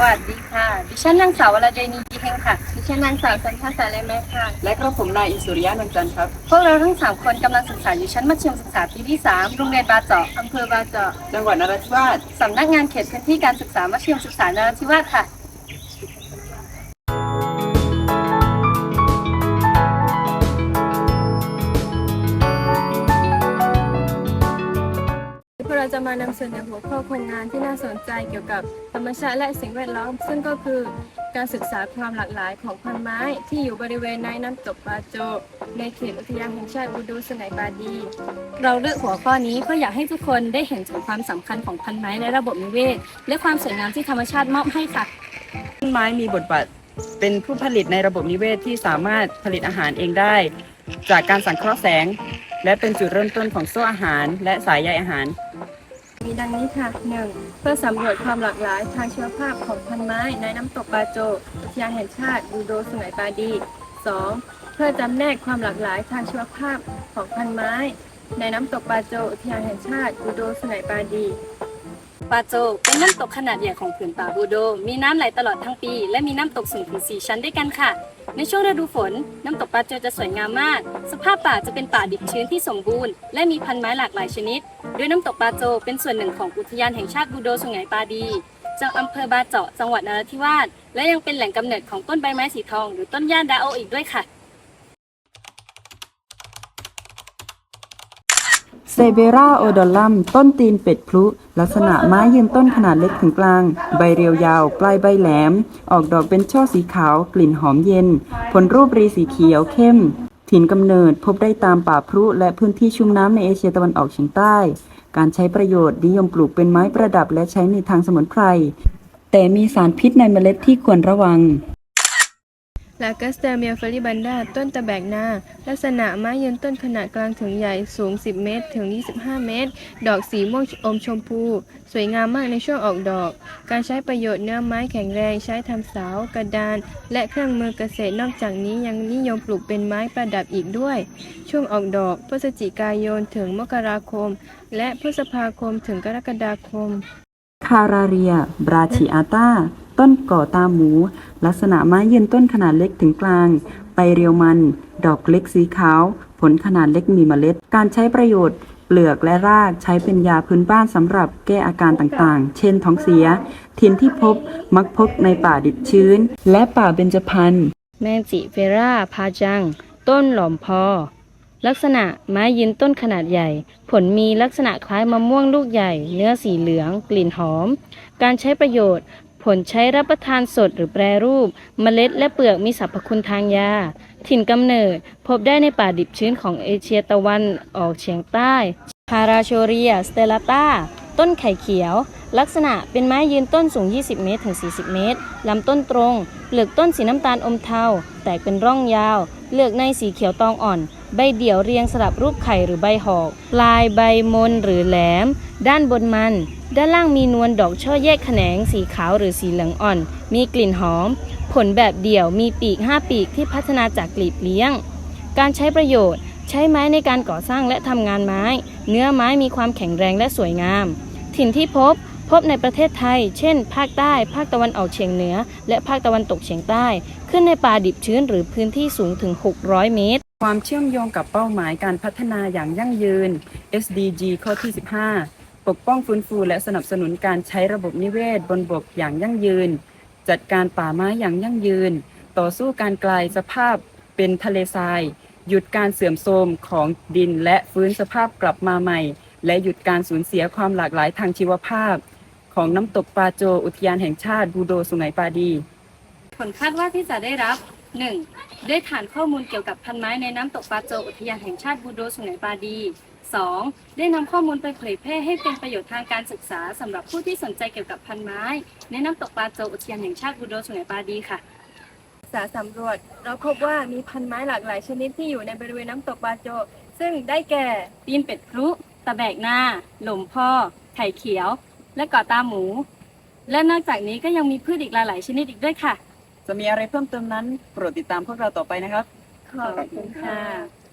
สวัสดีค่ะ ดิฉันนางสาววรเดนีดีเฮงค่ะ ดิฉันนางสาวสันทาสาเลแม่ค่ะ และกระผมนายอิสุริยะนนจันทร์ครับ พวกเราทั้งสามคนกำลังศึกษาอยู่ชั้นมัธยมศึกษาปีที่3โรงเรียนบาเจาะอำเภอบาเจาะจังหวัดนราธิวาสสำนักงานเขตพื้นที่การศึกษามัธยมศึกษานราธิวาสค่ะ มานำเสนอหัวข้อโครงงานที่น่าสนใจเกี่ยวกับธรรมชาติและสิ่งแวดล้อม ซึ่งก็คือการศึกษาความหลากหลายของพันไม้ที่อยู่บริเวณในน้ำตกปาโจ ในเขตอุทยานแห่งชาติบูดูสไนบาดี เราเลือกหัวข้อนี้เพื่ออยากให้ทุกคนได้เห็นถึงความสำคัญของพันไม้ในระบบนิเวศ และความสวยงามที่ธรรมชาติมอบให้ค่ะต้นไม้มีบทบาทเป็นผู้ผลิตในระบบนิเวศที่สามารถผลิตอาหารเองได้ จากการสังเคราะห์แสง และเป็นจุดเริ่มต้นของโซ่อาหาร และสายใยอาหาร มีดังนี้ค่ะ 1. เพื่อสำรวจความหลากหลายทางชีวภาพของพันไม้ในน้ำตกปาโจอุทยานแห่งชาติบูโดสไนบาดี 2. เพื่อจำแนกความหลากหลายทางชีวภาพของพันไม้ ในน้ำตกปาโจอุทยานแห่งชาติบูโดสไนบาดี ปาโจเป็นน้ำตกขนาดใหญ่ของผืนป่าบูโด มีน้ำไหลตลอดทั้งปี และมีน้ำตกสูงถึง4ชั้นด้วยกันค่ะ ในช่วงฤดูฝน น้ำตกปาโจจะสวยงามมาก สภาพป่าจะเป็นป่าดิบชื้นที่สมบูรณ์ และมีพันไม้หลากหลายชนิด โดยน้ำตกปาโจเป็นส่วนหนึ่งของอุทยานแห่งชาติบูโดสุไหงปาดีจังอำเภอบาเจาะจังหวัดนราธิวาส และยังเป็นแหล่งกำเนิดของต้นใบไม้สีทอง หรือต้นย่านดาโออีกด้วยค่ะ เซเบราโอดอลลัมต้นตีนเป็ดพลุ ลักษณะไม้ยืนต้นขนาดเล็กถึงกลาง ใบเรียวยาว ปลายใบแหลม ออกดอกเป็นช่อสีขาว กลิ่นหอมเย็น ผลรูปรีสีเขียวเข้ม ถิ่นกำเนิดพบได้ตามป่าพลุและพื้นที่ชุ่มน้ำในเอเชียตะวันออกเฉียงใต้ การใช้ประโยชน์นิยมปลูกเป็นไม้ประดับและใช้ในทางสมุนไพร แต่มีสารพิษในเมล็ดที่ควรระวัง ลากัสเตอร์เมียฟลิบันดา ต้นตะแบกนา ลักษณะไม้ยืนต้นขนาดกลางถึงใหญ่ สูง 10 เมตร ถึง 25 เมตร ดอกสีม่วงอมชมพู สวยงามมากในช่วงออกดอก การใช้ประโยชน์เนื้อไม้แข็งแรง ใช้ทำเสา กระดาน และเครื่องมือเกษตร นอกจากนี้ยังนิยมปลูกเป็นไม้ประดับอีกด้วย ช่วงออกดอก พฤศจิกายน ถึงมกราคม และพฤษภาคม ถึงกรกฎาคม คาราเรีย บราชิอาตา ต้นก่อตาหมู ลักษณะไม้ยืนต้นขนาดเล็กถึงกลาง ใบเรียวมัน ดอกเล็กสีขาว ผลขนาดเล็กมีเมล็ด การใช้ประโยชน์เปลือกและรากใช้เป็นยาพื้นบ้านสำหรับแก้อาการต่างๆ เช่นท้องเสียถิ่นที่พบมักพบในป่าดิบชื้น และป่าเบญจพรรณแมงจิเฟราพาจัง ต้นหล่อมพอ ลักษณะไม้ยืนต้นขนาดใหญ่ ผลมีลักษณะคล้ายมะม่วงลูกใหญ่ เนื้อสีเหลือง กลิ่นหอม การใช้ประโยชน์ ผลใช้รับประทานสดหรือแปรรูป เมล็ดและเปลือกมีสรรพคุณทางยา ถิ่นกำเนิด พบได้ในป่าดิบชื้นของเอเชียตะวันออกเฉียงใต้พาราโชเรียสเตลาตาต้นไข่เขียว ลักษณะเป็นไม้ยืนต้นสูง 20 เมตรถึง 40 เมตร ลำต้นตรง เปลือกต้นสีน้ำตาลอมเทา แตกเป็นร่องยาว เปลือกในสีเขียวตองอ่อน ใบเดี่ยวเรียงสลับรูปไข่หรือใบหอก ปลายใบมนหรือแหลม ด้านบนมัน ด้านล่างมีนวลดอกช่อแยกแขนงสีขาวหรือสีเหลืองอ่อน มีกลิ่นหอม ผลแบบเดี่ยวมีปีก 5 ปีกที่พัฒนาจากกลีบเลี้ยง การใช้ประโยชน์ ใช้ไม้ในการก่อสร้างและทำงานไม้ เนื้อไม้มีความแข็งแรงและสวยงาม ถิ่นที่พบพบในประเทศไทย เช่น ภาคใต้ ภาคตะวันออกเฉียงเหนือ และภาคตะวันตกเฉียงใต้ ขึ้นในป่าดิบชื้นหรือพื้นที่สูงถึง 600 เมตร ความเชื่อมโยงกับเป้าหมายการพัฒนาอย่างยั่งยืน SDG ข้อที่ 15 ปกป้องฟื้นฟูและสนับสนุนการใช้ระบบนิเวศบนบกอย่างยั่งยืน จัดการป่าไม้อย่างยั่งยืน ต่อสู้การกลายสภาพเป็นทะเลทราย หยุดการเสื่อมโทรมของดินและฟื้นสภาพกลับมาใหม่ และหยุดการสูญเสียความหลากหลายทางชีวภาพ ของน้ำตกปาโจอุทยานแห่งชาติบูโดสุไหงปาดี ผลคาดว่าที่จะได้รับ 1. ได้ฐานข้อมูลเกี่ยวกับพันไม้ในน้ำตกปาโจอุทยานแห่งชาติบูโดสุไหงปาดี 2. ได้นำข้อมูลไปเผยแพร่ให้เป็นประโยชน์ทางการศึกษาสำหรับผู้ที่สนใจเกี่ยวกับพันไม้ ในน้ำตกปาโจอุทยานแห่งชาติบูโดสุไหงปาดีค่ะศึกษาสำรวจ เราพบว่ามีพันไม้หลากหลายชนิดที่อยู่ในบริเวณน้ำตกปาโจ ซึ่งได้แก่ตีนเป็ดพลุตะแบกหน้า หล่มพ่อ ไข่เขียว และกาะตาหมู และนอกจากนี้ก็ยังมีพืชอีกหลายๆชนิดอีกด้วยค่ะ จะมีอะไรเพิ่มเติมนั้นโปรดติดตามพวกเราต่อไปนะครับ ขอบคุณค่ะ